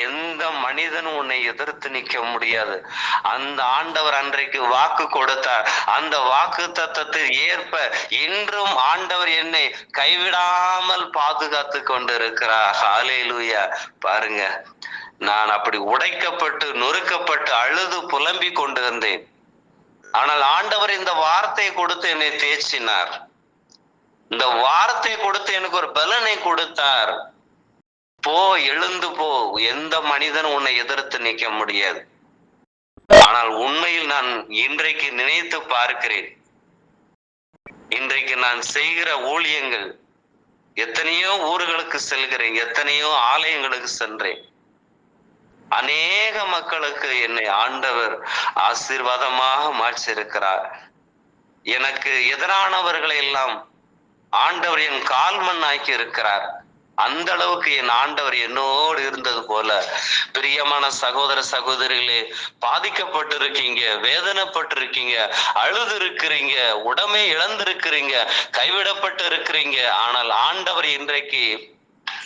எந்த மனிதனும் உன்னை எதிர்த்து நிற்க முடியாது. அந்த ஆண்டவர் அன்றைக்கு வாக்கு கொடுத்தார். அந்த வாக்கு தத்தத்தை ஏற்ப இன்றும் ஆண்டவர் என்னை கைவிடாமல் பாதுகாத்து கொண்டிருக்கிறார். ஹalleluya. பாருங்க நான் அப்படி உடைக்கப்பட்டு நொறுக்கப்பட்டு அழுது புலம்பிக் கொண்டிருந்தேன். ஆனால் ஆண்டவர் இந்த வார்த்தையை கொடுத்து என்னை தேய்ச்சினார் இந்த வார்த்தை கொடுத்து எனக்கு ஒரு பலனை கொடுத்தார். போ எழுந்து போ. எந்த மனிதனும் உன்னை எதிர்த்து நிற்க முடியாது. ஆனால் உண்மையில் நான் இன்றைக்கு நினைத்து பார்க்கிறேன். இன்றைக்கு நான் செய்கிற ஊழியங்கள் எத்தனையோ ஊர்களுக்கு செல்கிறேன் எத்தனையோ ஆலயங்களுக்கு சென்றேன். அநேக மக்களுக்கு என்னை ஆண்டவர் ஆசீர்வாதமாக மாற்றிருக்கிறார் எனக்கு எதிரானவர்களை எல்லாம் ஆண்டவர் என் கால்மண் ஆக்கி இருக்கிறார். அந்த அளவுக்கு என் ஆண்டவர் என்னோடு இருந்தது போல பிரியமான சகோதர சகோதரிகளே பாதிக்கப்பட்டிருக்கீங்க வேதனைப்பட்டிருக்கீங்க அழுது இருக்கிறீங்க உடமை இழந்திருக்கிறீங்க கைவிடப்பட்டு இருக்கிறீங்க ஆனால் ஆண்டவர் இன்றைக்கு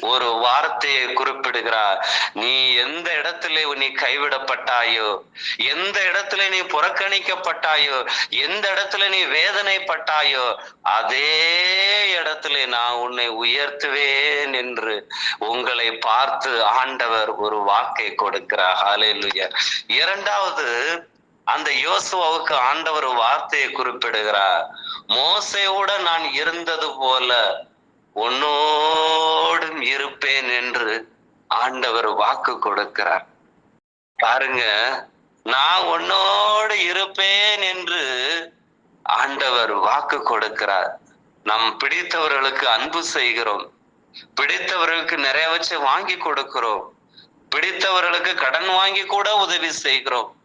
ஒரு வார்த்தையை குறிப்பிடுகிறார். நீ எந்த இடத்துல நீ கைவிடப்பட்டாயோ எந்த இடத்துல நீ புறக்கணிக்கப்பட்டாயோ எந்த இடத்துல நீ வேதனைப்பட்டாயோ அதே இடத்துல நான் உன்னை உயர்த்துவேன் என்று உங்களை பார்த்து ஆண்டவர் ஒரு வாக்கை கொடுக்கிறார். ஹalleluya. இரண்டாவது அந்த யோசுவாவுக்கு ஆண்டவர் வார்த்தையை குறிப்பிடுகிறார். மோசையோட நான் இருந்தது போல உன்னோடும் இருப்பேன் என்று ஆண்டவர் வாக்கு கொடுக்கிறார். பாருங்க நான் உன்னோடு இருப்பேன் என்று ஆண்டவர் வாக்கு கொடுக்கிறார். நம் பிடித்தவர்களுக்கு அன்பு செய்கிறோம். பிடித்தவர்களுக்கு நிறைய வச்சு வாங்கி கொடுக்கிறோம். பிடித்தவர்களுக்கு கடன் வாங்கி கூட உதவி செய்கிறோம்.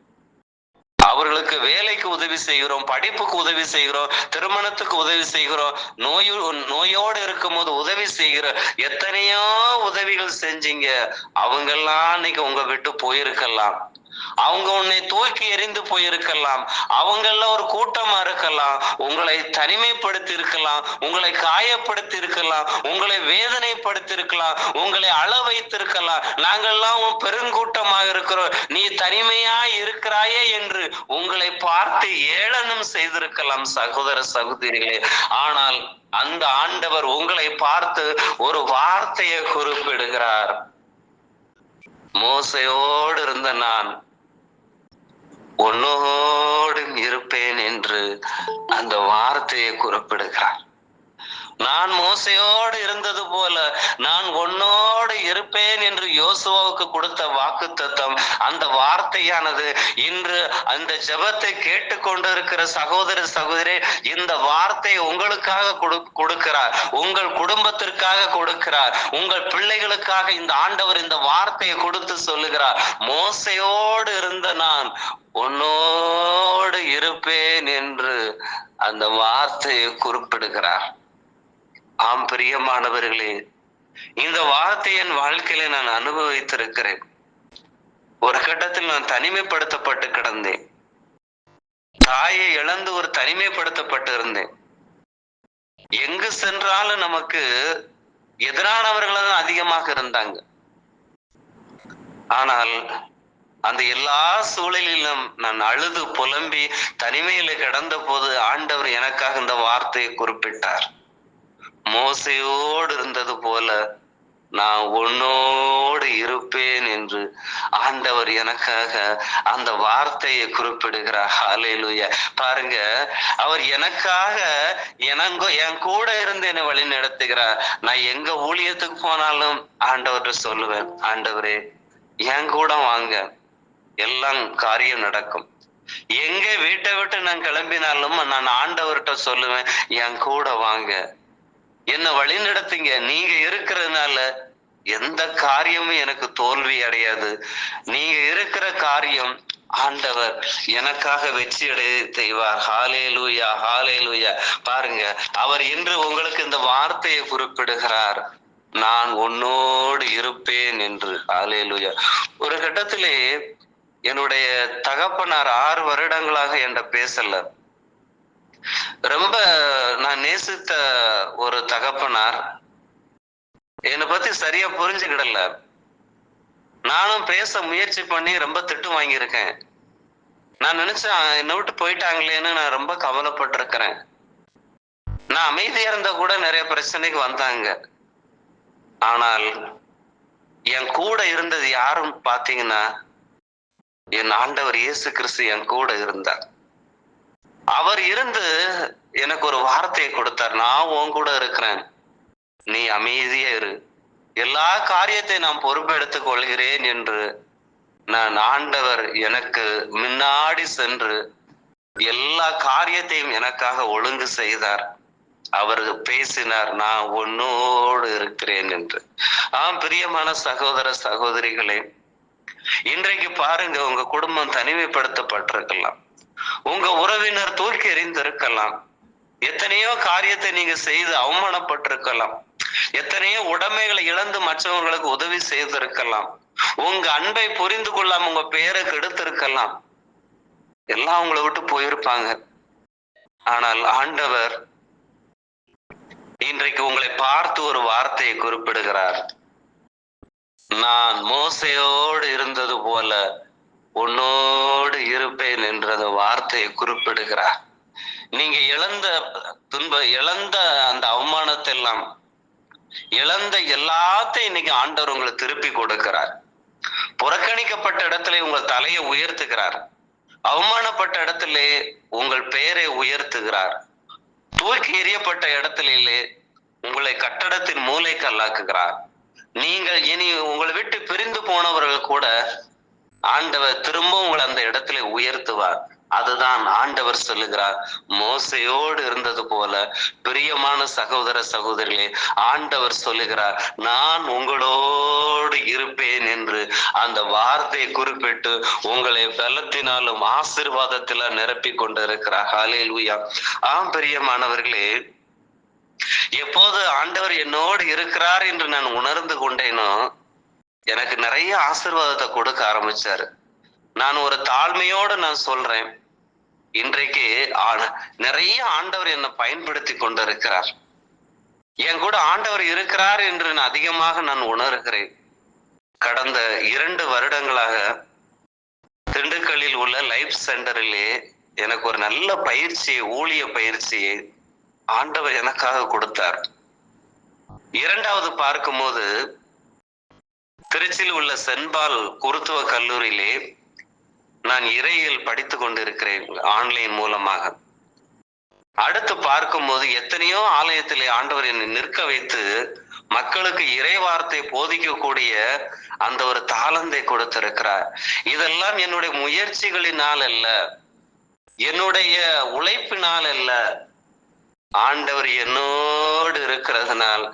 அவர்களுக்கு வேலைக்கு உதவி செய்கிறோம் படிப்புக்கு உதவி செய்கிறோம் திருமணத்துக்கு உதவி செய்கிறோம் நோய் நோயோடு இருக்கும்போது உதவி செய்கிறோம் எத்தனையோ உதவிகள் செஞ்சீங்க. அவங்கெல்லாம் அன்னைக்கு உங்க விட்டு போயிருக்கலாம். அவங்க உன்னை தூக்கி எறிந்து போயிருக்கலாம். அவங்கள ஒரு கூட்டமா இருக்கலாம். உங்களை தனிமைப்படுத்தி இருக்கலாம் உங்களை காயப்படுத்தி இருக்கலாம் உங்களை வேதனைப்படுத்தி இருக்கலாம் உங்களை அள வைத்திருக்கலாம் நாங்கெல்லாம் உன் பெருங்கூட்டமாக இருக்கிறோம். நீ தனிமையா இருக்கிறாயே என்று உங்களை பார்த்து ஏளனம் செய்திருக்கலாம் சகோதர சகோதரிகளே. ஆனால் அந்த ஆண்டவர் உங்களை பார்த்து ஒரு வார்த்தையை குறிப்பிடுகிறார். மோசையோடு இருந்த நான் உன்னோடும் இருப்பேன் என்று அந்த வார்த்தையை குறிப்பிடுகிறார். நான் மோசையோடு இருந்தது போல நான் உன்னோடு இருப்பேன் என்று யோசுவாவுக்கு கொடுத்த வாக்கு தத்தம் அந்த வார்த்தையானது இன்று அந்த ஜெபத்தை கேட்டுக்கொண்டிருக்கிற சகோதர சகோதரி இந்த வார்த்தை உங்களுக்காக கொடு- கொடுக்கிறார். உங்கள் குடும்பத்திற்காக கொடுக்கிறார். உங்கள் பிள்ளைகளுக்காக இந்த ஆண்டவர் இந்த வார்த்தையை கொடுத்து சொல்லுகிறார். மோசையோடு இருந்த நான் உன்னோடு இருப்பேன் என்று அந்த வார்த்தையை குறிப்பிடுகிறார். ஆம் பிரியமானவர்களே இந்த வார்த்தை என் வாழ்க்கையில நான் அனுபவித்திருக்கிறேன். ஒரு கட்டத்தில் நான் தனிமைப்படுத்தப்பட்டு கிடந்தேன். தாயை இழந்து ஒரு தனிமைப்படுத்தப்பட்டு இருந்தேன் எங்கு சென்றாலும் நமக்கு எதிரானவர்கள் தான் அதிகமாக இருந்தாங்க. ஆனால் அந்த எல்லா சூழலிலும் நான் அழுது புலம்பி தனிமையில கிடந்த போது ஆண்டவர் எனக்காக இந்த வார்த்தையை குறிப்பிட்டார். மோசையோடு இருந்தது போல நான் உன்னோடு இருப்பேன் என்று ஆண்டவர் எனக்காக அந்த வார்த்தையை குறிப்பிடுகிறார். ஹாலேலூய பாருங்க அவர் எனக்காக எனங்கோ என் கூட இருந்து என்னை வழி நடத்துகிறார். நான் எங்க ஊழியத்துக்கு போனாலும் ஆண்டவர்கிட்ட சொல்லுவேன் ஆண்டவரே என் கூட வாங்க. எல்லாம் காரியம் நடக்கும். எங்க வீட்டை விட்டு நான் கிளம்பினாலும் நான் ஆண்டவர்கிட்ட சொல்லுவேன் என் கூட வாங்க. என்ன வழி நடத்துங்க? நீங்க இருக்கிறதுனால எந்த காரியமும் எனக்கு தோல்வி அடையாது. நீங்க இருக்கிற காரியம் ஆண்டவர் எனக்காக வெற்றி அடைய செய்வார். ஹாலே லூயா ஹாலே லூயா பாருங்க அவர் இன்று உங்களுக்கு இந்த வார்த்தையை குறிப்பிடுகிறார். நான் உன்னோடு இருப்பேன் என்று. ஹாலே லூயா ஒரு கட்டத்திலே என்னுடைய தகப்பனார் ஆறு வருடங்களாக என்கிட்ட பேசல. ரொம்ப நான் நேசித்த ஒரு தகப்பனார். என்னை பத்தி சரியா புரிஞ்சுக்கிடல. நானும் பேச முயற்சி பண்ணி ரொம்ப திட்டு வாங்கியிருக்கேன். நான் நினைச்சேன் என்னை விட்டு போயிட்டாங்களேன்னு நான் ரொம்ப கவலைப்பட்டிருக்கிறேன். நான் அமைதியா இருந்தா கூட நிறைய பிரச்சனைக்கு வந்தாங்க. ஆனால் என் கூட இருந்தது யாரும் பாத்தீங்கன்னா என் ஆண்டவர் இயேசு கிறிஸ்து என் கூட இருந்தார். அவர் இருந்து எனக்கு ஒரு வார்த்தையை கொடுத்தார். நான் உன் கூட இருக்கிறேன். நீ அமைதியா இரு. எல்லா காரியத்தை நான் பொறுப்பெடுத்துக் கொள்கிறேன் என்று நான் ஆண்டவர் எனக்கு முன்னாடி சென்று எல்லா காரியத்தையும் எனக்காக ஒழுங்கு செய்தார். அவர் பேசினார் நான் உன்னோடு இருக்கிறேன் என்று. ஆம் பிரியமான சகோதர சகோதரிகளே இன்றைக்கு பாருங்க உங்க குடும்பம் தனிமைப்படுத்தப்பட்டிருக்கலாம். உங்க உறவினர் தூக்கி எறிந்திருக்கலாம். எத்தனையோ காரியத்தை நீங்க செய்து அவமானப்பட்டிருக்கலாம். எத்தனையோ உடைமைகளை இழந்து மற்றவங்களுக்கு உதவி செய்திருக்கலாம். உங்க அன்பை புரிந்து கொள்ளாம உங்க பெயரை கெடுத்திருக்கலாம். எல்லாம் உங்களை விட்டு போயிருப்பாங்க. ஆனால் ஆண்டவர் இன்றைக்கு உங்களை பார்த்து ஒரு வார்த்தையை குறிப்பிடுகிறார். நான் மோசையோடு இருந்தது போல உன்னோடு இருப்பேன் என்ற வார்த்தையை குறிப்பிடுகிறார். நீங்க இழந்த துன்ப இழந்த அந்த அவமானத்தை எல்லாம் இழந்த எல்லாத்தையும் இன்னைக்கு ஆண்டவர் உங்களை திருப்பி கொடுக்கிறார். புறக்கணிக்கப்பட்ட இடத்துல உங்கள் தலையை உயர்த்துகிறார். அவமானப்பட்ட இடத்திலே உங்கள் பெயரை உயர்த்துகிறார். தூக்கி எறியப்பட்ட இடத்திலே உங்களை கட்டடத்தின் மூளை கல்லாக்குகிறார் நீங்கள் இனி உங்களை விட்டு பிரிந்து போனவர்கள் கூட ஆண்டவர் திரும்ப உங்களை அந்த இடத்துல உயர்த்துவார். அதுதான் ஆண்டவர் சொல்லுகிறார். மோசையோடு இருந்தது போல பிரியமான சகோதர சகோதரிகளே ஆண்டவர் சொல்லுகிறார் நான் உங்களோடு இருப்பேன் என்று அந்த வார்த்தையை குறிப்பிட்டு உங்களை பலத்தினாலும் ஆசிர்வாதத்தில நிரப்பி கொண்டிருக்கிறார். உயா ஆம் பிரியமானவர்களே எப்போது ஆண்டவர் என்னோடு இருக்கிறார் என்று நான் உணர்ந்து கொண்டேனோ எனக்கு நிறைய ஆசிர்வாதத்தை கொடுக்க ஆரம்பிச்சாரு. நான் ஒரு தாழ்மையோடு நான் சொல்றேன். இன்றைக்கு நிறைய ஆண்டவர் என்னை பயன்படுத்தி கொண்டிருக்கிறார். என் கூட ஆண்டவர் இருக்கிறார் என்று நான் அதிகமாக நான் உணர்கிறேன். கடந்த இரண்டு வருடங்களாக திண்டுக்கல்லில் உள்ள லைஃப் சென்டரிலே எனக்கு ஒரு நல்ல பயிற்சியை ஊழிய பயிற்சியை ஆண்டவர் எனக்காக கொடுத்தார். இரண்டாவது பார்க்கும்போது திருச்சியில் உள்ள சென்பால் குருத்துவ கல்லூரியிலே நான் இறையியல் படித்து கொண்டிருக்கிறேன் ஆன்லைன் மூலமாக. அடுத்து பார்க்கும்போது எத்தனையோ ஆலயத்திலே ஆண்டவர் என்னை நிற்க வைத்து மக்களுக்கு இறை வார்த்தை போதிக்கக்கூடிய அந்த ஒரு தாளந்தை கொடுத்திருக்கிறார். இதெல்லாம் என்னுடைய முயற்சிகளினால் அல்ல என்னுடைய உழைப்பினால் அல்ல. ஆண்டவர் என்னோடு இருக்கிறதுனால்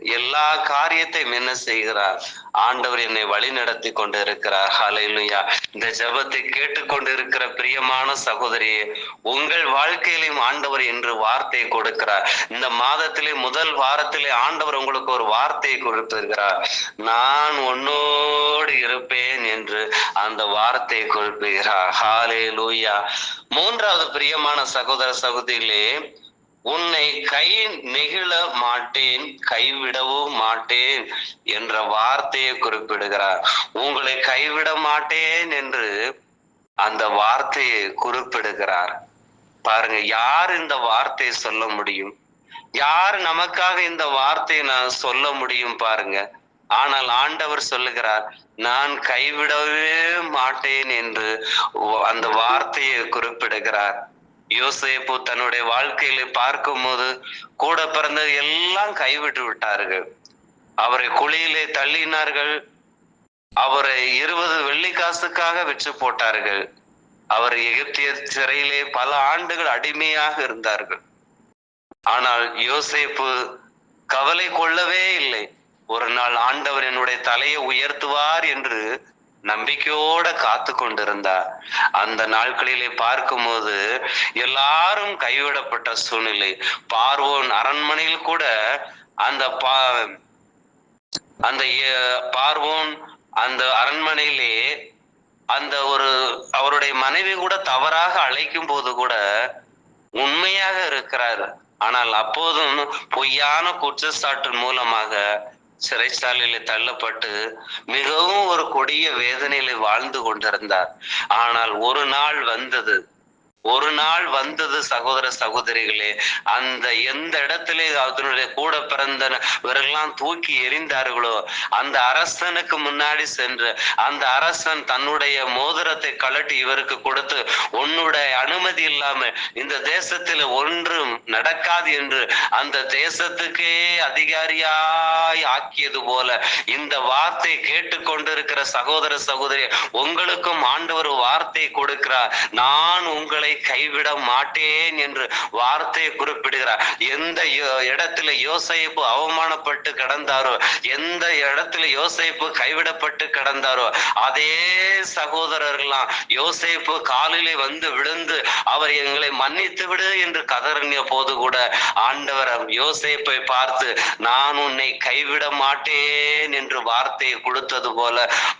எல்லா காரியத்தையும் என்ன செய்கிறார்? ஆண்டவர் என்னை வழி நடத்தி கொண்டு இருக்கிறார் ஹalleluya இந்த ஜெபத்தை கேட்டுக்கொண்டு இருக்கிற பிரியமான சகோதரியே உங்கள் வாழ்க்கையிலும் ஆண்டவர் என்று வார்த்தையை கொடுக்கிறார். இந்த மாதத்திலே முதல் வாரத்திலே ஆண்டவர் உங்களுக்கு ஒரு வார்த்தையை கொடுத்திருக்கிறார். நான் உன்னோடு இருப்பேன் என்று அந்த வார்த்தையை கொடுப்புகிறார் ஹாலே லூயா மூன்றாவது பிரியமான சகோதர சகோதரிகளே உன்னை கை நெகிழ மாட்டேன் கைவிடவும் மாட்டேன் என்ற வார்த்தையை குறிப்பிடுகிறார். உங்களை கைவிட மாட்டேன் என்று அந்த வார்த்தையை குறிப்பிடுகிறார். பாருங்க யார் இந்த வார்த்தையை சொல்ல முடியும்? யார் நமக்காக இந்த வார்த்தையை நான் சொல்ல முடியும் பாருங்க. ஆனால் ஆண்டவர் சொல்லுகிறார் நான் கைவிடவே மாட்டேன் என்று அந்த வார்த்தையை குறிப்பிடுகிறார். யோசேப்பு தன்னுடைய வாழ்க்கையில பார்க்கும்போது கூட பிறந்த எல்லாம் கைவிட்டு விட்டார்கள். அவரை குழியிலே தள்ளினார்கள். அவரை இருபது வெள்ளி காசுக்காக விற்று போட்டார்கள். அவர் எகிப்திய சிறையிலே பல ஆண்டுகள் அடிமையாக இருந்தார்கள். ஆனால் யோசேப்பு கவலை கொள்ளவே இல்லை. ஒரு நாள் ஆண்டவர் என்னுடைய தலையை உயர்த்துவார் என்று நம்பிக்கையோட காத்து கொண்டிருந்தா அந்த நாட்களிலே பார்க்கும்போது எல்லாரும் கைவிடப்பட்ட சூழ்நிலை. பார்வோன் அரண்மனையில் கூட அந்த பா அந்த பார்வோன் அந்த அரண்மனையிலே அந்த ஒரு அவருடைய மனைவி கூட தவறாக அழைக்கும் போது கூட உண்மையாக இருக்கிறார். ஆனால் அப்போதும் பொய்யான குற்றச்சாட்டின் மூலமாக சிறைச்சாலையில தள்ளப்பட்டு மிகவும் ஒரு கொடிய வேதனையில வாழ்ந்து கொண்டிருந்தார். ஆனால் ஒரு நாள் வந்தது. ஒரு நாள் வந்தது சகோதர சகோதரிகளே அந்த எந்த இடத்திலே அதனுடைய கூட பிறந்தவர்கள்லாம் தூக்கி எறிந்தார்களோ அந்த அரசனுக்கு முன்னாடி சென்று அந்த அரசன் தன்னுடைய மோதிரத்தை கழட்டி இவருக்கு கொடுத்து உன்னுடைய அனுமதி இல்லாம இந்த தேசத்துல ஒன்றும் நடக்காது என்று அந்த தேசத்துக்கே அதிகாரியாய் ஆக்கியது போல இந்த வார்த்தை கேட்டுக்கொண்டிருக்கிற சகோதர சகோதரி உங்களுக்கும் ஆண்டவர் வார்த்தை கொடுக்கிறார். நான் உங்களை கைவிட மாட்டேன் என்று வார்த்தையை குறிப்பிடுகிறார். எந்த இடத்துல யோசேப்பு அவமானப்பட்டு கிடந்தாரோ எந்த இடத்துல யோசேப்பு கைவிடப்பட்டு கிடந்தாரோ அதே சகோதரர்கள்லாம் யோசேப்பு காலிலே வந்து விழுந்து அவர் எங்களை மன்னித்து விடு என்று கதறின போது கூட ஆண்டவர் யோசேப்பை பார்த்து நான் உன்னை கைவிட மாட்டேன் என்று வார்த்தையை கொடுத்தது போல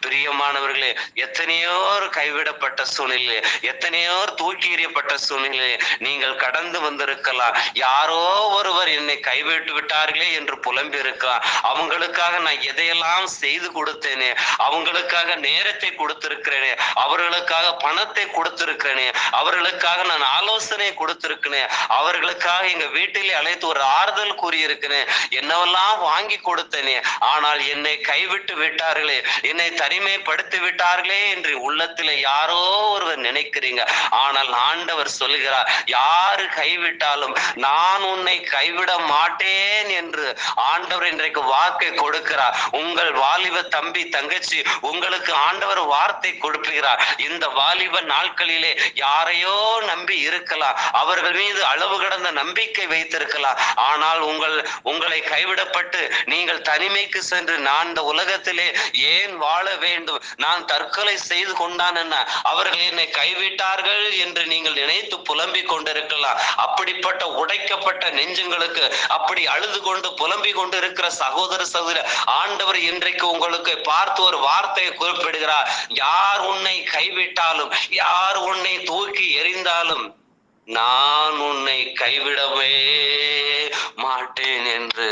பிரியமானவர்களே எத்தனையோர் கைவிடப்பட்ட சூழ்நிலை எத்தனையோர் தூக்கி ஆச்சரியப்பட்ட சூழ்நிலை நீங்கள் கடந்து வந்திருக்கலாம். யாரோ ஒருவர் என்னை கைவிட்டு விட்டார்களே என்று புலம்பி இருக்கலாம் அவங்களுக்காக நான் எதையெல்லாம் செய்து கொடுத்தேனே அவங்களுக்காக நேரத்தை கொடுத்திருக்கிறேனே அவர்களுக்காக பணத்தை கொடுத்திருக்கிறேனே அவர்களுக்காக நான் ஆலோசனை கொடுத்திருக்கிறேன் அவர்களுக்காக எங்க வீட்டிலே அழைத்து ஒரு ஆறுதல் கூறியிருக்கிறேன் என்னவெல்லாம் வாங்கி கொடுத்தேனே ஆனால் என்னை கைவிட்டு விட்டார்களே என்னை தனிமைப்படுத்தி விட்டார்களே என்று உள்ளத்தில் யாரோ ஒருவர் நினைக்கிறீங்க. ஆனால் நான் ஆண்டவர் சொல்கிறார் யாரு கைவிட்டாலும் நான் உன்னை கைவிட மாட்டேன் என்று ஆண்டவர் இன்றைக்கு வாக்கை கொடுக்கிறார். உங்கள் வாலிப தம்பி தங்கச்சி உங்களுக்கு ஆண்டவர் வார்த்தை கொடுப்புகிறார் இந்த வாலிப நாட்களிலே யாரையோ நம்பி இருக்கலாம் அவர்கள் மீது அளவு கடந்த நம்பிக்கை வைத்திருக்கலாம். ஆனால் உங்கள் உங்களை கைவிடப்பட்டு நீங்கள் தனிமைக்கு சென்று நான் இந்த உலகத்திலே ஏன் வாழ வேண்டும்? நான் தற்கொலை செய்து கொண்டான் என்ன? அவர்கள் என்னை கைவிட்டார்கள் என்று நீங்கள் நினைத்து புலம்பிக் கொண்டிருக்கலாம். அப்படிப்பட்ட உடைக்கப்பட்ட நெஞ்சங்களுக்கு அப்படி அழுது கொண்டு புலம்பிக் கொண்டு இருக்கிற சகோதர சகோதர ஆண்டவர் இன்றைக்கு உங்களுக்கு பார்த்து ஒரு வார்த்தையை குறிப்பிடுகிறார். யார் உன்னை கைவிட்டாலும் யார் உன்னை தூக்கி எறிந்தாலும் நான் உன்னை கைவிடவே மாட்டேன் என்று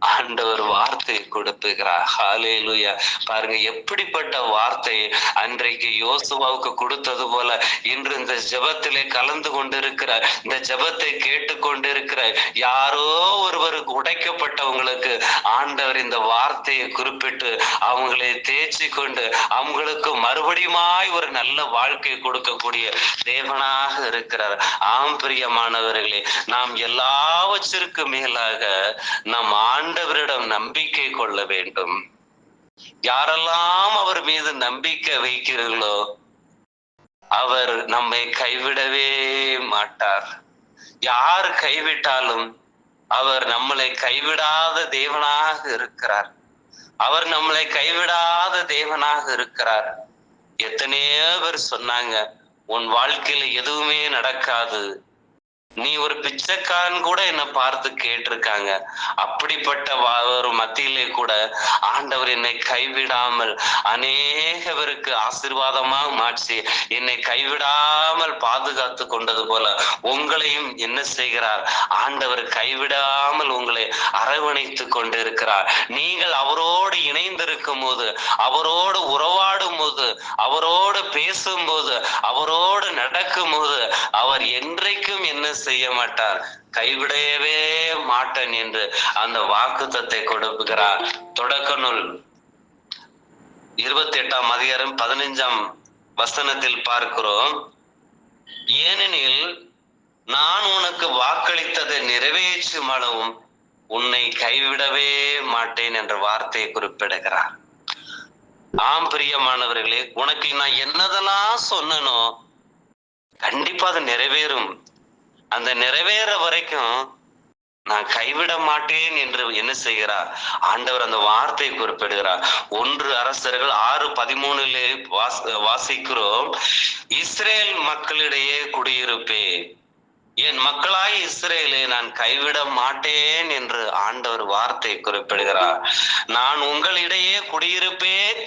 ஆண்டவர் வார்த்தை கொடுத்துகிறார். ஹalleluya. பாருங்க எப்படிப்பட்ட வார்த்தை அன்றைக்கு யோசுவாவுக்கு கொடுத்தது போல இன்று இந்த ஜெபத்திலே கலந்து கொண்டிருக்கிற இந்த ஜெபத்தை கேட்டுக்கொண்டிருக்கிற யாரோ ஒருவருக்கு உடைக்கப்பட்டவங்களுக்கு ஆண்டவர் இந்த வார்த்தையை குறிப்பிட்டு அவங்களை தேய்ச்சி கொண்டு அவங்களுக்கு மறுபடியுமாய் ஒரு நல்ல வாழ்க்கை கொடுக்கக்கூடிய தேவனாக இருக்கிறார். ஆம் பிரியமானவர்களே நாம் எல்லாவற்றிற்கும் மேலாக நம் ஆண்டவரிடம் நம்பிக்கை கொள்ள வேண்டும். யாரெல்லாம் அவர் மீது நம்பிக்கை வைக்கிறீர்களோ அவர் நம்மை கைவிடவே மாட்டார். யார் கைவிட்டாலும் அவர் நம்மளை கைவிடாத தேவனாக இருக்கிறார். அவர் நம்மளை கைவிடாத தேவனாக இருக்கிறார். எத்தனையோ பேர் சொன்னாங்க உன் வாழ்க்கையில எதுவுமே நடக்காது. நீ ஒரு பிச்சைக்காரன் கூட என்ன பார்த்து கேட்டிருக்காங்க. அப்படிப்பட்ட ஒரு மத்தியிலே கூட ஆண்டவர் என்னை கைவிடாமல் அநேகவருக்கு ஆசீர்வாதமாக மாற்றி என்னை கைவிடாமல் பாதுகாத்து கொண்டது போல உங்களையும் என்ன செய்கிறார்? ஆண்டவர் கைவிடாமல் உங்களை அரவணைத்து கொண்டிருக்கிறார். நீங்கள் அவரோடு இணைந்திருக்கும் போது அவரோடு உறவாடும் போது அவரோடு பேசும்போது அவரோடு நடக்கும் போது அவர் என்றைக்கும் என்ன செய்ய மாட்டார். கைவிடவே மாட்டேன் என்று அந்த வாக்குத்தத்தை கொடுக்கிறார். தொடக்க நூல் இருபத்தி எட்டாம் அதிகாரம் பதினைஞ்சாம் வசனத்தில் பார்க்கிறோம். ஏனெனில் நான் உனக்கு வாக்களித்ததை நிறைவேற்றும் அளவும் உன்னை கைவிடவே மாட்டேன் என்ற வார்த்தையை குறிப்பிடுகிறார். ஆம் பிரியமானவர்களே உனக்கு நான் என்னதெல்லாம் சொன்னனோ கண்டிப்பா அது நிறைவேறும். அந்த நிறைவேற வரைக்கும் நான் கைவிட மாட்டேன் என்று என்ன செய்கிறார் ஆண்டவர் அந்த வார்த்தை குறிப்பிடுகிறார். ஒன்று அரசர்கள் ஆறு பதிமூணுல வாசிக்கிறோம். இஸ்ரேல் மக்களிடையே குடியிருப்பேன் என் மக்களாய் இஸ்ரேலை நான் கைவிட மாட்டேன் என்று ஆண்டவர் வார்த்தை குறிப்பிடுகிறார். நான் உங்களிடையே குடியிருப்பேன்.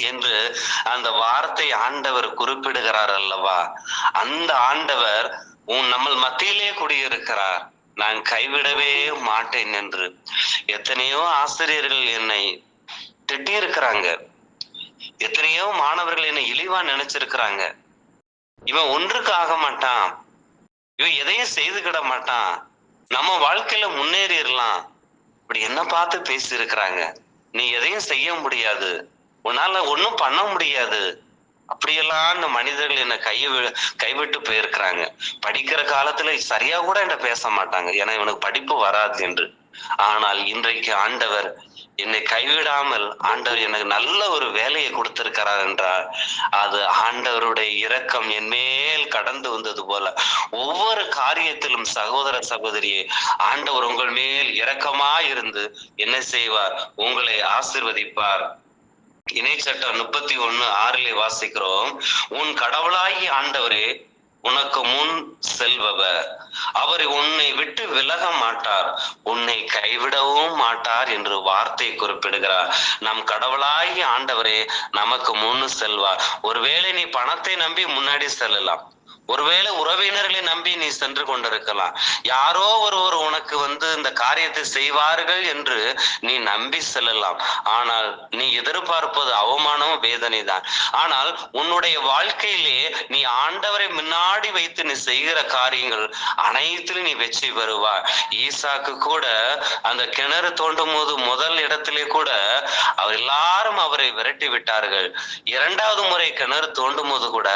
என்று அந்த வார்த்தை ஆண்டவர் குறிப்பிடுகிறார் அல்லவா? அந்த ஆண்டவர் உன் நம்ம மத்தியிலே குடியிருக்கிறார். நான் கைவிடவே மாட்டேன் என்று. எத்தனையோ ஆசிரியர்கள் என்னை திட்டியிருக்கிறாங்க. எத்தனையோ மாணவர்கள் என்னை இழிவா நினைச்சிருக்கிறாங்க. இவன் ஒன்றுக்கு ஆக மாட்டான். இவன் எதையும் செய்துக்கிட மாட்டான். நம்ம வாழ்க்கையில முன்னேறிடலாம். இப்படி என்ன பார்த்து பேசியிருக்கிறாங்க. நீ எதையும் செய்ய முடியாது. உன்னால ஒன்றும் பண்ண முடியாது. அப்படியெல்லாம் அந்த மனிதர்கள் என்னை கைய கைவிட்டு போயிருக்கிறாங்க. படிக்கிற காலத்துல சரியா கூட என்ன பேச மாட்டாங்க. ஏன்னா இவனுக்கு படிப்பு வராது என்று. ஆனால் இன்றைக்கு ஆண்டவர் என்னை கைவிடாமல் ஆண்டவர் எனக்கு நல்ல ஒரு வேலையை கொடுத்திருக்கிறார் என்றால் அது ஆண்டவருடைய இரக்கம் என் மேல் கடந்து வந்தது போல ஒவ்வொரு காரியத்திலும் சகோதர சகோதரியே ஆண்டவர் உங்கள் மேல் இரக்கமா இருந்து என்ன செய்வார் உங்களை ஆசிர்வதிப்பார். இணை சட்டம் முப்பத்தி ஒண்ணு ஆறிலே வாசிக்கிறோம். உன் கடவுளாகி ஆண்டவரே உனக்கு முன் செல்பவர். அவர் உன்னை விட்டு விலக மாட்டார். உன்னை கைவிடவும் மாட்டார் என்று வார்த்தை குறிப்பிடுகிறார். நம் கடவுளாகி ஆண்டவரே நமக்கு முன் செல்வார். ஒருவேளை நீ பணத்தை நம்பி முன்னாடி செல்லலாம். ஒருவேளை உறவினர்களை நம்பி நீ சென்று கொண்டிருக்கலாம். யாரோ ஒருவர் உனக்கு வந்து இந்த காரியத்தை செய்வார்கள் என்று நீ நம்பி செல்லலாம். ஆனால் நீ எதிர்பார்ப்பது அவமானம் வேதனை தான் ஆனால் உன்னுடைய வாழ்க்கையிலே நீ ஆண்டவரை முன்னாடி வைத்து நீ செய்கிற காரியங்கள் அனைத்திலும் நீ வெற்றி பெறுவார் ஈசாக்கு கூட அந்த கிணறு தோண்டும் போது முதல் இடத்திலே கூட அவர் எல்லாரும் அவரை விரட்டி விட்டார்கள். இரண்டாவது முறை கிணறு தோண்டும் போது கூட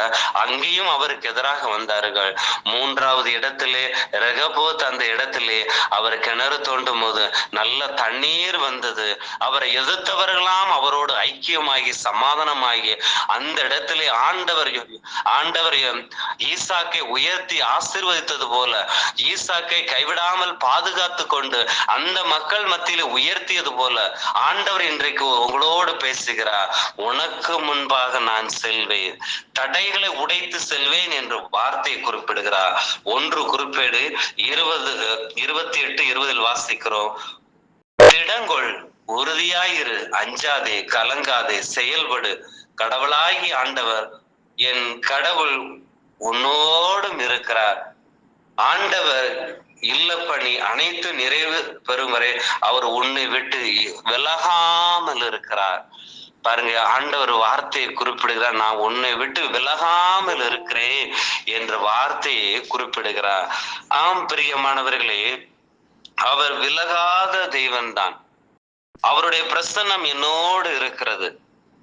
அங்கேயும் அவருக்கு எதிராக வந்தார்கள். மூன்றாவது இடத்திலே ரகபோத் அந்த இடத்திலே அவர் கிணறு தோண்டும் போது நல்ல தண்ணீர் வந்தது. அவரை எதிர்த்தவர்களாம் அவரோடு ஐக்கியமாகி சமாதானமாகி அந்த இடத்திலே ஆண்டவர் ஆண்டவர் ஈசாக்கை உயர்த்தி ஆசிர்வதித்தது போல ஈசாக்கை கைவிடாமல் பாதுகாத்து கொண்டு அந்த மக்கள் மத்தியில் உயர்த்தியது போல ஆண்டவர் இன்றைக்கு உங்களோடு பேசுகிறார். உனக்கு முன்பாக நான் செல்வேன். தடைகளை உடைத்து செல்வேன் என்று வார்த்தை குறிப்பிடுகிறார். ஒன்று குறிப்பேடு இருபது இருபத்தி எட்டு இருபதில் வாசிக்கிறோம். திடங்கொள் உறுதியாயிரு அஞ்சாதே கலங்காதே செயல்படு. கடவுளாகி ஆண்டவர் என் கடவுள் உன்னோடும் இருக்கிறார். ஆண்டவர் இல்லப்பணி அனைத்து நிறைவு பெறும் வரை அவர் உன்னை விட்டு விலகாமல் இருக்கிறார். பாருங்க ஆண்டவர் வார்த்தையை குறிப்பிடுகிறார். நான் உன்னை விட்டு விலகாமல் இருக்கிறேன் என்ற வார்த்தையை குறிப்பிடுகிறார். ஆம் பிரியமானவர்களே அவர் விலகாத தெய்வன் தான் அவருடைய பிரசன்னம் என்னோடு இருக்கிறது.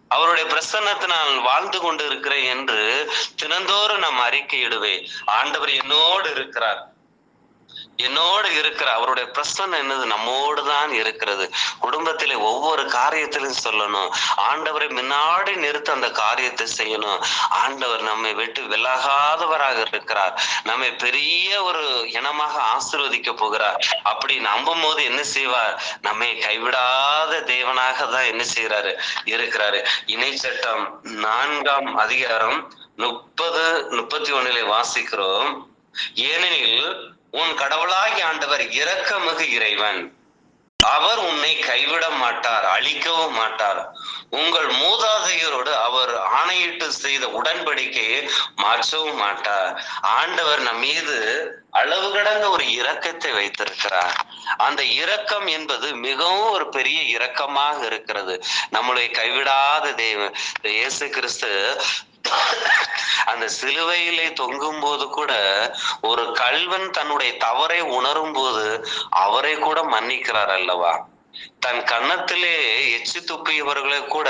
அவருடைய பிரசன்னத்தினால் வாழ்ந்து கொண்டு இருக்கிறேன் என்று தினந்தோறும் நாம் அறிக்கையிடுவேன். ஆண்டவர் என்னோடு இருக்கிறார். என்னோடு இருக்கிற அவருடைய பிரசன்னம் என்னது? நம்மோடு தான் இருக்கிறது. குடும்பத்திலே ஒவ்வொரு காரியத்திலும் சொல்லணும். ஆண்டவரை முன்னாடி நிறுத்த அந்த காரியத்தை செய்யணும். ஆண்டவர் நம்மை விட்டு விலகாதவராக இருக்கிறார். நம்மை பெரிய ஒரு இனமாக ஆசிர்வதிக்க போகிறார். அப்படி நம்பும் போது என்ன செய்வார்? நம்மை கைவிடாத தேவனாக தான் என்ன செய்யறாரு இருக்கிறாரு. இணை சட்டம் நான்காம் அதிகாரம் முப்பது முப்பத்தி ஒண்ணுல வாசிக்கிறோம். ஏனெனில் உன் கடவுளாகி ஆண்டவர் இரக்கமிகு இறைவன். அவர் உன்னை கைவிட மாட்டார் அழிக்கவும் மாட்டார். உங்கள் மூதாதையரோடு அவர் ஆணையிட்டு செய்த உடன்படிக்கையை மாற்றவும் மாட்டார். ஆண்டவர் நம் மீது அளவு கடந்த ஒரு இரக்கத்தை வைத்திருக்கிறார். அந்த இரக்கம் என்பது மிகவும் ஒரு பெரிய இரக்கமாக இருக்கிறது. நம்மளை கைவிடாத தேவன். இயேசு கிறிஸ்து அந்த சிலுவையிலே தொங்கும் போது கூட ஒரு கல்வன் தன்னுடைய தவறை உணரும் போது அவரை கூட மன்னிக்கிறார் அல்லவா? தன் கன்னத்திலே எச்சு துப்பியவர்களை கூட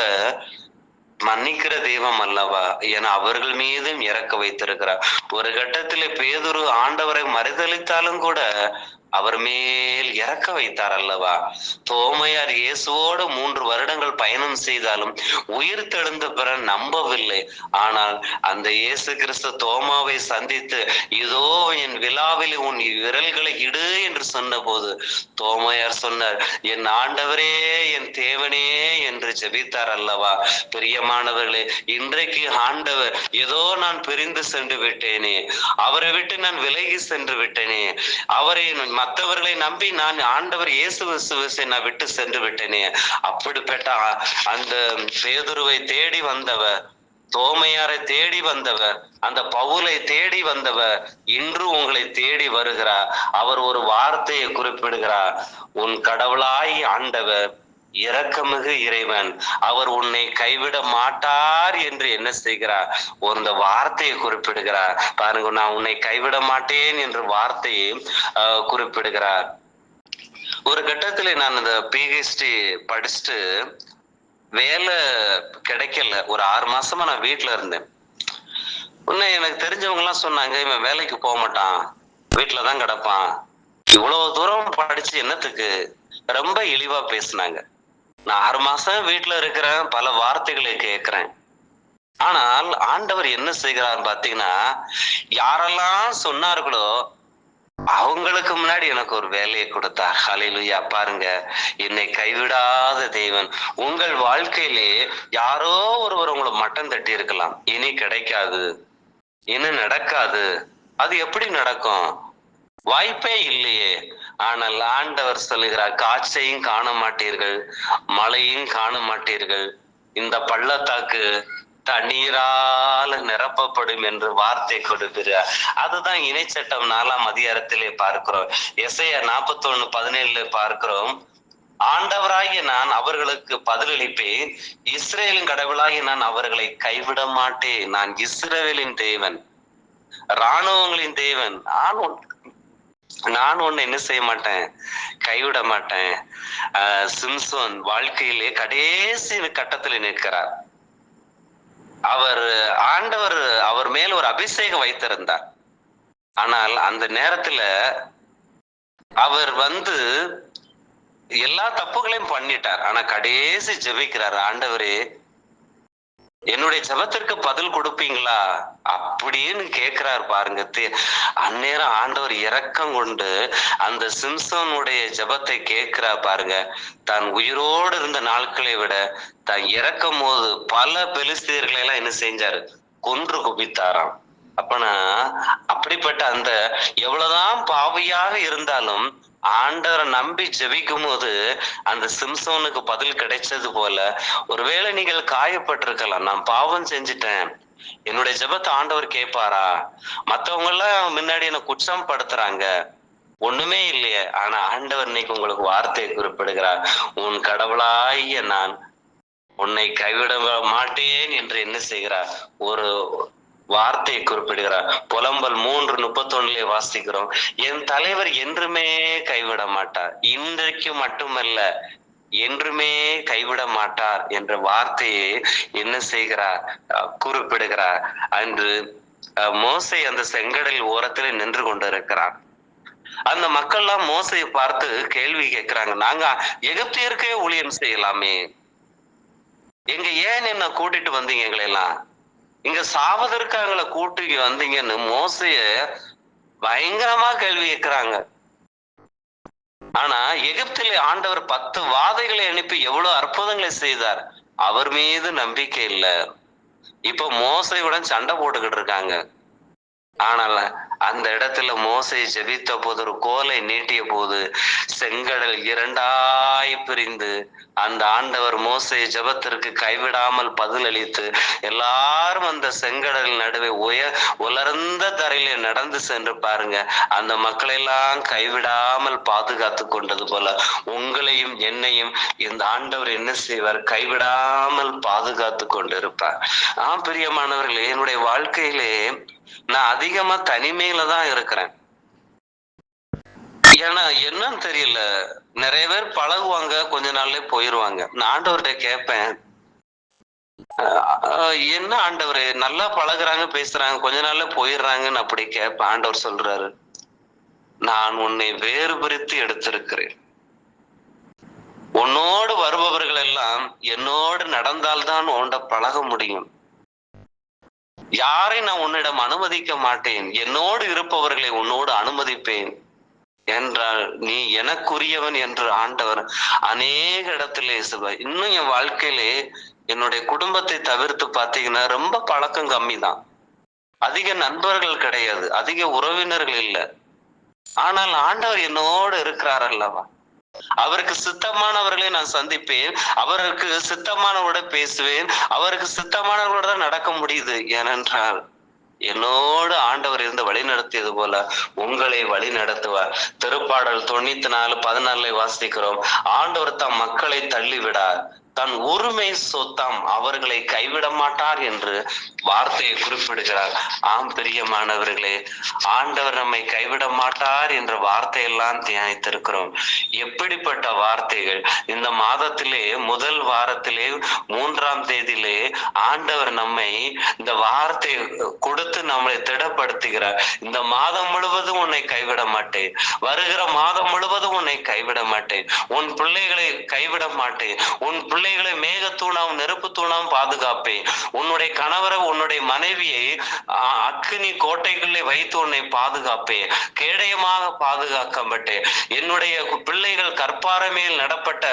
மன்னிக்கிற தெய்வம் அல்லவா? என அவர்கள் மீதும் இறக்க வைத்திருக்கிறார். ஒரு கட்டத்திலே பேதுரு ஆண்டவரை மறுதளித்தாலும் கூட அவர் மேல் இறக்க வைத்தார் அல்லவா? தோமையார் இயேசுவோடு மூன்று வருடங்கள் பயணம் செய்தாலும் உயிர் தெழுந்த பிற நம்பவில்லை. ஆனால் அந்த இயேசு கிறிஸ்து தோமாவை சந்தித்து இதோ என் விழாவில் உன் விரல்களை இடு என்று சொன்னபோது தோமையார் சொன்னார் என் ஆண்டவரே என் தேவனே என்று ஜெபித்தார் அல்லவா? பிரியமானவர்களே இன்றைக்கு ஆண்டவர் ஏதோ நான் பிரிந்து சென்று விட்டேனே அவரை விட்டு நான் விலகி சென்று விட்டேனே அவரை மற்றவர்களை நம்பி நான் ஆண்டவர் இயேசு கிறிஸ்துவை நான் விட்டு சென்று விட்டேனே. அப்படிப்பட்ட அந்த பேதுருவை தேடி வந்தவர் தோமையாரை தேடி வந்தவர் அந்த பவுலை தேடி வந்தவர் இன்று உங்களை தேடி வருகிறார். அவர் ஒரு வார்த்தையை குறிப்பிடுகிறார். உன் கடவுளாய் ஆண்டவர் இரக்கமிகு இறைவன் அவர் உன்னை கைவிட மாட்டார் என்று என்ன செய்கிறார்? அந்த வார்த்தையை குறிப்பிடுகிறார். பாருங்க நான் உன்னை கைவிட மாட்டேன் என்று வார்த்தையை ஆஹ், குறிப்பிடுகிறார். ஒரு கட்டத்துல நான் இந்த பிஹெச்டி படிச்சுட்டு வேலை கிடைக்கல. ஒரு ஆறு மாசமா நான் வீட்டுல இருந்தேன். உன்னை எனக்கு தெரிஞ்சவங்க எல்லாம் சொன்னாங்க இவன் வேலைக்கு போக மாட்டான். வீட்டுல தான் கிடப்பான். இவ்வளவு தூரம் படிச்சு என்னத்துக்கு? ரொம்ப இழிவா பேசினாங்க. நான் ஆறு மாசம் வீட்டுல இருக்கிறேன் பல வார்த்தைகளை கேட்கிறேன். ஆனால் ஆண்டவர் என்ன செய்கிறார் பாத்தீங்கன்னா யாரெல்லாம் சொன்னார்களோ அவங்களுக்கு முன்னாடி எனக்கு ஒரு வேலையை கொடுத்தார். ஹலிலுயா பாருங்க என்னை கைவிடாத தெய்வன் உங்கள் வாழ்க்கையிலே யாரோ ஒருவர் உங்களை மட்டம் தட்டி இருக்கலாம். இனி கிடைக்காது. இனி நடக்காது. அது எப்படி நடக்கும்? வாய்ப்பே இல்லையே. ஆனால் ஆண்டவர் சொல்லுகிறார் காற்றையும் காண மாட்டீர்கள் மழையும் காண மாட்டீர்கள். இந்த பள்ளத்தாக்கு தண்ணீரால நிரப்பப்படும் என்று வார்த்தை கொடுக்கிறார். அதுதான் இணைச்சட்டம் நாலாம் அதிகாரத்திலே பார்க்கிறோம். எஸ்ஐயா நாற்பத்தி ஒண்ணு பதினேழுல பார்க்கிறோம். ஆண்டவராகிய நான் அவர்களுக்கு பதிலளிப்பேன். இஸ்ரேலின் கடவுளாகி நான் அவர்களை கைவிட மாட்டேன். நான் இஸ்ரேலின் தேவன் இராணுவங்களின் தேவன். நான் நான் ஒண்ணு என்ன செய்ய மாட்டேன்? கைவிட மாட்டேன். சிம்சோன் வாழ்க்கையிலே கடைசி கட்டத்தில் நிற்கிறார். அவர் ஆண்டவர் அவர் மேல் ஒரு அபிஷேகம் வைத்திருந்தார். ஆனால் அந்த நேரத்துல அவர் வந்து எல்லா தப்புகளையும் பண்ணிட்டார். ஆனா கடைசி ஜெபிக்கிறார். ஆண்டவரே என்னுடைய ஜெபத்திற்கு பதில் கொடுப்பீங்களா? அப்படின்னு கேட்கிறார் பாருங்க. அந்நேரம் ஆண்டவர் இரக்கம் கொண்டு அந்த சிம்சோனுடைய ஜெபத்தை கேட்கிறா பாருங்க. தான் உயிரோடு இருந்த நாட்களை விட தான் இறக்கும் போது பல பெலிஸ்தியர்களை எல்லாம் என்ன செஞ்சாரு? கொன்று குவித்தாராம். அப்பனா அப்படிப்பட்ட அந்த எவ்வளவுதான் பாவியாக இருந்தாலும் ஆண்டவரை நம்பி ஜெபிக்கும் போது அந்த சிம்சோனுக்கு பதில் கிடைச்சது போல ஒருவேளை நீங்கள் காயப்பட்டிருக்கலாம். நான் பாவம் செஞ்சிட்டேன். என்னுடைய ஜெபத்தை ஆண்டவர் கேட்பாரா? மத்தவங்க எல்லாம் முன்னாடி என்ன குற்றம் படுத்துறாங்க ஒண்ணுமே இல்லையே. ஆனா ஆண்டவர் இன்னைக்கு உங்களுக்கு வார்த்தையை குறிப்பிடுகிறார். உன் கடவுளாகிய நான் உன்னை கைவிட மாட்டேன் என்று என்ன செய்கிறார்? ஒரு வார்த்தையை குறிப்பிடுகிறார். புலம்பல் மூன்று முப்பத்தொன்னுலே வாசிக்கிறோம். என் தலைவர் என்றுமே கைவிட மாட்டார். இன்றைக்கு மட்டுமல்ல என்றுமே கைவிட மாட்டார் என்ற வார்த்தையை என்ன செய்கிறார்? குறிப்பிடுகிறார். அன்று அஹ் அந்த செங்கடல் ஓரத்தில் நின்று கொண்டிருக்கிறார் அந்த மக்கள்லாம் மோசையை பார்த்து கேள்வி கேட்கிறாங்க. நாங்க எகிப்தியருக்கே ஊழியம் செய்யலாமே. எங்க ஏன் என்ன கூட்டிட்டு வந்தீங்க எங்களை எல்லாம்? இங்க சாவதற்கு அவங்களை கூட்டிட்டு வந்தீங்கன்னு மோசைய பயங்கரமா கேள்வி கேட்கிறாங்க ஆனா எகிப்திலே ஆண்டவர் பத்து வாதைகளை அனுப்பி எவ்வளவு அற்புதங்களை செய்தார். அவர் மீது நம்பிக்கை இல்ல. இப்ப மோசையுடன் சண்டை போட்டுக்கிட்டு இருக்காங்க. ஆனால் அந்த இடத்துல மோசை ஜெபித்த போது ஒரு கோலை நீட்டிய போது செங்கடல் இரண்டாய் பிரிந்து அந்த ஆண்டவர் மோசை ஜபத்திற்கு கைவிடாமல் பதிலளித்து எல்லாரும் அந்த செங்கடல் நடுவே உய உலர்ந்த தரையில நடந்து சென்று பாருங்க. அந்த மக்களெல்லாம் கைவிடாமல் பாதுகாத்து கொண்டது போல உங்களையும் என்னையும் இந்த ஆண்டவர் என்ன செய்வார்? கைவிடாமல் பாதுகாத்து கொண்டிருப்பார். ஆ பிரியமானவர்களே என்னுடைய வாழ்க்கையிலே நான் அதிகமா தனிமையில தான் இருக்கிறேன். ஏன்னா என்னன்னு தெரியல. நிறைய பேர் பழகுவாங்க கொஞ்ச நாள்ல போயிருவாங்க. நான் ஆண்டவர்கிட்ட கேட்பேன். என்ன ஆண்டவர் நல்லா பழகுறாங்க பேசுறாங்க கொஞ்ச நாள்ல போயிடுறாங்கன்னு அப்படி கேட்பேன். ஆண்டவர் சொல்றாரு நான் உன்னை வேறு பிரித்து எடுத்திருக்கிறேன். உன்னோடு வருபவர்கள் எல்லாம் என்னோடு நடந்தால்தான் உன்ட பழக முடியும். யாரை நான் உன்னிடம் அனுமதிக்க மாட்டேன்? என்னோடு இருப்பவர்களை உன்னோடு அனுமதிப்பேன் என்றால் நீ எனக்குரியவன் என்று ஆண்டவர் அநேக இடத்திலே சொல்வார் இன்னும் என் வாழ்க்கையிலே என்னுடைய குடும்பத்தை தவிர்த்து பார்த்தீங்கன்னா ரொம்ப பழக்கம் கம்மி தான் அதிக நண்பர்கள் கிடையாது. அதிக உறவினர்கள் இல்லை. ஆனால் ஆண்டவர் என்னோடு இருக்கிறார் அல்லவா? அவருக்கு சித்தமானவர்களை நான் சந்திப்பேன். அவருக்கு சித்தமானவரோட பேசுவேன். அவருக்கு சித்தமானவர்களோட தான் நடக்க முடியுது ஏனென்றால் என்னோடு ஆண்டவர் இருந்து வழி நடத்தியது போல உங்களை வழி நடத்துவார். திருப்பாடல் தொண்ணூத்தி நாலு பதினாலுல வாசிக்கிறோம். ஆண்டவர் தம் மக்களை தள்ளிவிடார். தன் உரிமை சொத்தம் அவர்களை கைவிட மாட்டார் என்று வார்த்தையை குறிப்பிடுகிறார். ஆம் பிரியமானவர்களே ஆண்டவர் நம்மை கைவிட மாட்டார் என்ற வார்த்தையெல்லாம் தியானித்திருக்கிறோம். எப்படிப்பட்ட வார்த்தைகள்? இந்த மாதத்திலே முதல் வாரத்திலே மூன்றாம் தேதியிலே ஆண்டவர் நம்மை இந்த வார்த்தை கொடுத்து நம்மளை திடப்படுத்துகிறார். இந்த மாதம் முழுவதும் உன்னை கைவிட மாட்டேன். வருகிற மாதம் முழுவதும் உன்னை கைவிட மாட்டேன். உன் பிள்ளைகளை கைவிட மாட்டேன். உன் பிள்ளை பிள்ளைகளை மேகத்தூணாம் நெருப்பு தூணாம் பாதுகாப்பேன். உன்னுடைய கணவரை உன்னுடைய மனைவியை அக்னி கோட்டைக்குள்ளே வைத்து உன்னை பாதுகாப்பேன். கேடயமாக பாதுகாக்கப்பட்டேன். என்னுடைய பிள்ளைகள் கற்பாரமையில் மேல் நடப்பட்ட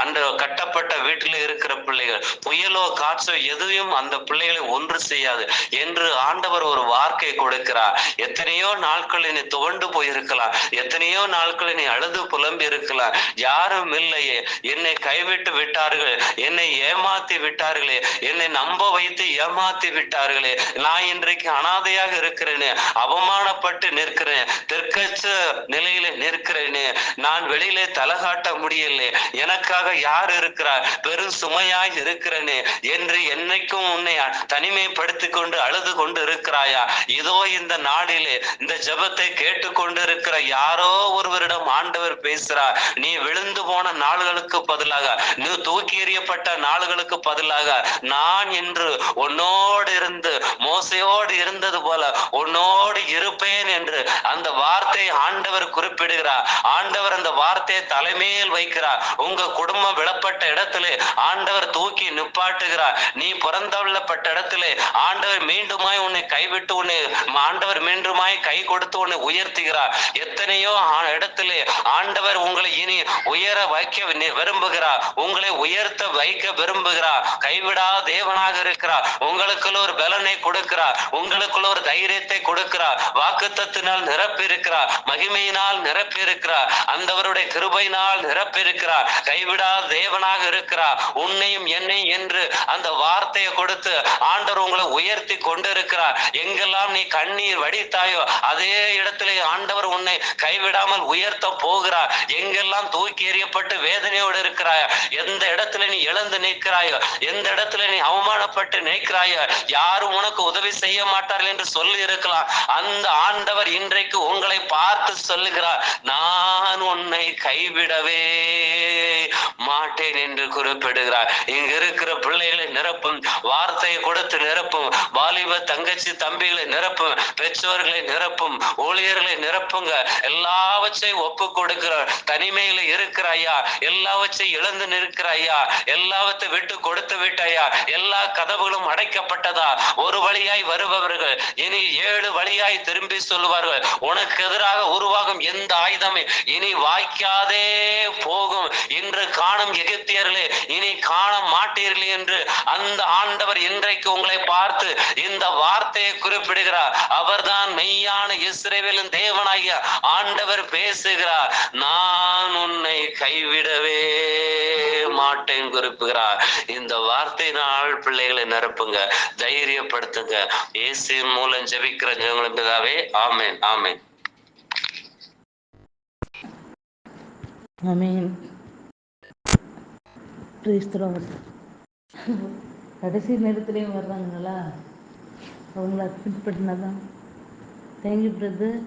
அன்று கட்டப்பட்ட வீட்டில் இருக்கிற பிள்ளைகள் புயலோ காற்றோ எதுவும் அந்த பிள்ளைகளை ஒன்று செய்யாது என்று ஆண்டவர் ஒரு வார்த்தை கொடுக்கிறார். எத்தனையோ நாட்கள் நீ துவண்டு போயிருக்கலாம். எத்தனையோ நாட்கள் நீ அழுது புலம்பி இருக்கலாம் யாரும் இல்லையே. என்னை கைவிட்டு விட்டார்கள். என்னை ஏமாத்தி விட்டார்களே என்னை நம்ப வைத்து ஏமாத்தி விட்டார்களே நான் இன்றைக்கு அனாதையாக இருக்கிறேன்னு அவமானப்பட்டு நிற்கிறேன் தெற்கச்ச நிலையில நிற்கிறேன்னு நான் வெளியிலே தலை காட்ட முடியல எனக்காக யார் இருக்கிறார் பெரும் சுமையாய் இருக்கிறேன்னு என்று என்னைக்கும் உன்னை தனிமைப்படுத்திக் கொண்டு அழுது கொண்டு இருக்கிறாயா இதோ இந்த நாளிலே இந்த ஜபத்தை கேட்டுக்கொண்டு இருக்கிற யாரோ ஒருவரிடம் ஆண்டவர் பேசுறார் நீ விழுந்து போன நாள்களுக்கு பதிலாக நீ தூக்கி எறியப்பட்ட நாள்களுக்கு பதிலாக நான் என்று உன்னோடு இருந்து மோசையோடு இருந்தது போல உன்னோடு இருப்பேன் என்று அந்த வார்த்தை ஆண்டவர் குறிப்பிடுகிறார். ஆண்டவர் அந்த வார்த்தையை தலைமையில் வைக்கிறார். உங்க குடும்பம் விழப்பட்ட இடத்திலே ஆண்டவர் தூக்கி நிப்பாட்டுகிறார். நீ பிறந்தள்ளப்பட்ட இடத்திலே ஆண்டவர் மீண்டுமாய் உன்னை கைவிட்டு உன்னை ஆண்டவர் மீண்டுமாய் கை கொடுத்து உன்னை உயர்த்துகிறார். எத்தனையோ இடத்திலே ஆண்டவர் உங்களை இனி உயர வைக்க விரும்புகிறார். உங்களை உயர்த்த வைக்க விரும்புகிறார். கைவிடா தேவனாக இருக்கிறார். உங்களுக்குள்ள ஒரு பலனை கொடுக்கிறார். உங்களுக்குள்ள ஒரு தைரியத்தை கொடுக்கிறார். வாக்குத்தத்தினால் நிரப்பி இருக்கிறார் மகிமையினால் நிரப்பி இருக்கிறார் அந்தவருடைய கிருபையினால் நிரப்பி இருக்கிறார் கைவிடா தேவனாக இருக்கிறார். உன்னையும் என்னையும் என்று அந்த வார்த்தையை கொடுத்து ஆண்டவர் உங்களை உயர்த்தி கொண்டிருக்கிறார். எங்கெல்லாம் நீ கண்ணீர் வடித்தாயோ அதே இடத்திலே ஆண்டவர் உன்னை கைவிடாமல் உயர்த்த போகிறார். எங்கெல்லாம் தூக்கி எறியப்பட்டு வேதனையோடு இருக்கிறாய் எந்த இடத்துல நீ இழந்து நிற்கிறாயோ. எந்த இடத்துல நீ அவமானப்பட்டு நிற்கிறாயோ? யாரும் உனக்கு உதவி செய்ய மாட்டார்கள் என்று சொல்லி இருக்கலாம். அந்த ஆண்டவர் இன்றைக்கு உங்களை பார்த்து சொல்லுகிறார் நான் உன்னை கைவிடவே மாட்டேன் என்று குறிப்பிடுகிறார். இங்க இருக்கிற பிள்ளைகளை நிரப்பும் வார்த்தையை கொடுத்து நிரப்பும் வாலிப தங்கச்சி தம்பிகளை நிரப்பும் பெற்றோர்களை நிரப்பும் ஊழியர்களை நிரப்புங்க. எல்லாவற்றையும் ஒப்பு கொடுக்கிறார். தனிமையில இருக்கிற ஐயா எல்லாவற்றையும் இழந்து நிற்கிற ஐயா எல்லாவற்றை விட்டு கொடுத்து விட்டாயா? எல்லா கதவுகளும் அடைக்கப்பட்டதா? ஒரு வழியாய் வருபவர்கள் இனி ஏழு வழியாய் திரும்பி சொல்லுவார்கள் உனக்கு எதிராக உருவாகும் எந்த ஆயுதமே இனி வாய்க்காதே போகும். இன்று காணும் எகிப்தியர்களே இனி காண மாட்டீர்களே என்று அந்த ஆண்டவர் இன்றைக்கு உங்களை பார்த்து இந்த வார்த்தையை குறிப்பிடுகிறார். அவர்தான் மெய்யான இஸ்ரேவேலின் தேவனாகிய ஆண்டவர் பேசுகிறார். நான் உன்னை கைவிடவே மாட்டேன். குறிப்புகிறார் இந்த வார்த்தையினால் பிள்ளைகளை நிரப்புங்க. தைரியப்படுத்துங்க. இயேசுவின் மூலம் ஜெபிக்கிற ஜெபங்களும் பிதாவே ஆமென் ஆமென். ஆமீன். கடைசி நேரத்துலேயும் வர்றாங்களா அவங்கள அட்மிட் பண்ணாதான் தேங்க்யூ பிரதர்